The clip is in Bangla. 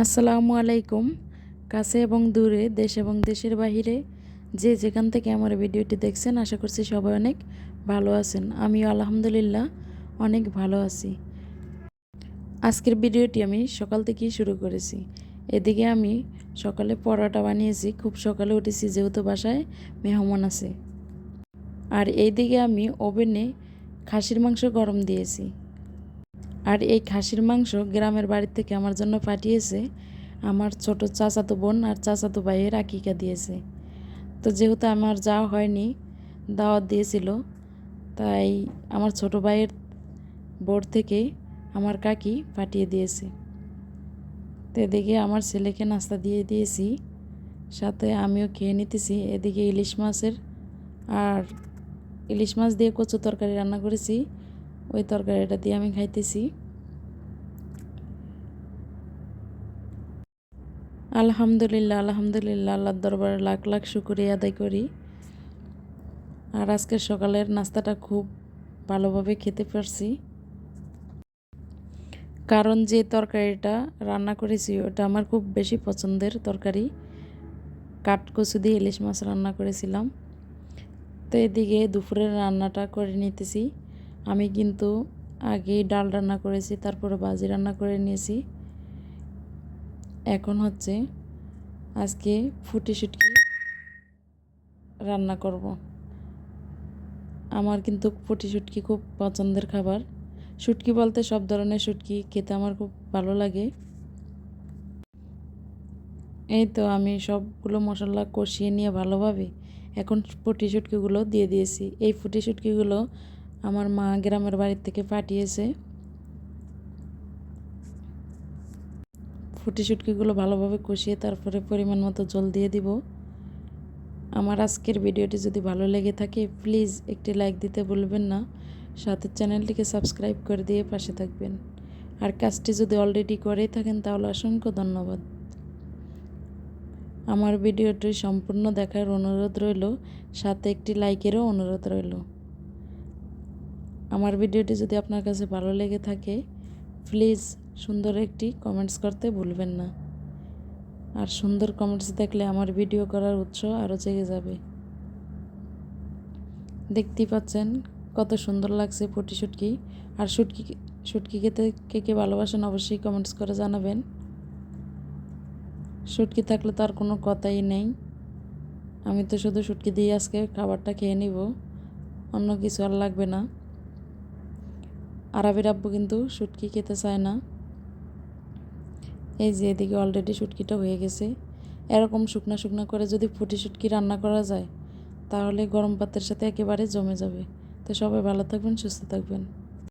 আসসালামু আলাইকুম। কাছে এবং দূরে, দেশ এবং দেশের বাহিরে যে যেখান থেকে আমার ভিডিওটি দেখছেন, আশা করছি সবাই অনেক ভালো আছেন। আমিও আলহামদুলিল্লাহ অনেক ভালো আছি। আজকের ভিডিওটি আমি সকাল থেকেই শুরু করেছি। এদিকে আমি সকালে পরোটা বানিয়েছি। খুব সকালে উঠেছি, যেহেতু বাসায় মেহমান আছে। আর এইদিকে আমি ওভেনে খাসির মাংস গরম দিয়েছি। আর এই খাসির মাংস গ্রামের বাড়ি থেকে আমার জন্য পাঠিয়েছে। আমার ছোট চাচাতো বোন আর চাচাতো ভাইয়ের আকিকা দিয়েছে। তো যেহেতু আমার যাওয়া হয়নি, দাওয়াত দিয়েছিল, তাই আমার ছোট ভাইয়ের বোর্ড থেকে আমার কাকি পাঠিয়ে দিয়েছে। তো এদিকে আমার ছেলেকে নাস্তা দিয়ে দিয়েছি, সাথে আমিও খেয়ে নিতেছি। এদিকে ইলিশ মাছের আর ইলিশ মাছ দিয়ে কচু তরকারি রান্না করেছি। ওই তরকারিটা দিয়ে আমি খাইতেছি। আলহামদুলিল্লাহ আলহামদুলিল্লাহ, আল্লাহর দরবারে লাখ লাখ শুক্রিয়া আদায় করি। আর আজকের সকালের নাস্তাটা খুব ভালোভাবে খেতে পারছি। কারণ যে তরকারিটা রান্না করেছি, ওটা আমার খুব বেশি পছন্দের তরকারি। কাঠকচু দিয়ে ইলিশ মাছ রান্না করেছিলাম। তো এদিকে দুপুরের রান্নাটা করে নিতেছি। আমি কিন্তু আগে ডাল রান্না করেছি, তারপরে বাজি রান্না করে নিয়েছি। এখন হচ্ছে আজকে ফুটি শুটকি রান্না করব। আমার কিন্তু ফুটি শুটকি খুব পছন্দের খাবার। শুটকি বলতে সব ধরনের শুটকি খেতে আমার খুব ভালো লাগে। এই তো আমি সবগুলো মশলা কষিয়ে নিয়ে ভালোভাবে এখন ফুটি শুটকিগুলো দিয়ে দিয়েছি। এই ফুটি শুটকিগুলো আমার মা গ্রামের বাড়ির থেকে পাঠিয়েছে। ফুটি শুটকিগুলো ভালোভাবে কষিয়ে তারপরে পরিমাণ মতো জল দিয়ে দিব। আমার আজকের ভিডিওটি যদি ভালো লেগে থাকে, প্লিজ একটি লাইক দিতে ভুলবেন না। সাথে চ্যানেলটিকে সাবস্ক্রাইব করে দিয়ে পাশে থাকবেন। আর কাজটি যদি অলরেডি করেই থাকেন, তাহলে অসংখ্য ধন্যবাদ। আমার ভিডিওটি সম্পূর্ণ দেখার অনুরোধ রইল। সাথে একটি লাইকেরও অনুরোধ রইল। আমার ভিডিওটি যদি আপনার কাছে ভালো লেগে থাকে প্লিজ সুন্দর একটি কমেন্টস করতে ভুলবেন না। আর সুন্দর কমেন্টস দেখলে আমার ভিডিও করার উৎসাহ আরও জেগে যাবে। দেখতেই পাচ্ছেন কত সুন্দর লাগছে পটি শুটকি। আর শুটকি শুটকি খেতে কে কে ভালোবাসেন অবশ্যই কমেন্টস করে জানাবেন। শুটকি থাকলে তো আর কোনো কথাই নেই। আমি তো শুধু শুটকি দিয়ে আজকে খাবারটা খেয়ে নিব। অন্য কিছু আর লাগবে না। আরবের আব্বু কিন্তু শুটকি খেতে চায় না। এই যে এদিকে অলরেডি শুটকিটা হয়ে গেছে। এরকম শুকনো শুকনো করে যদি ফুটি শুটকি রান্না করা যায়, তাহলে গরম পাত্রের সাথে একেবারে জমে যাবে। তো সবাই ভালো থাকবেন, সুস্থ থাকবেন।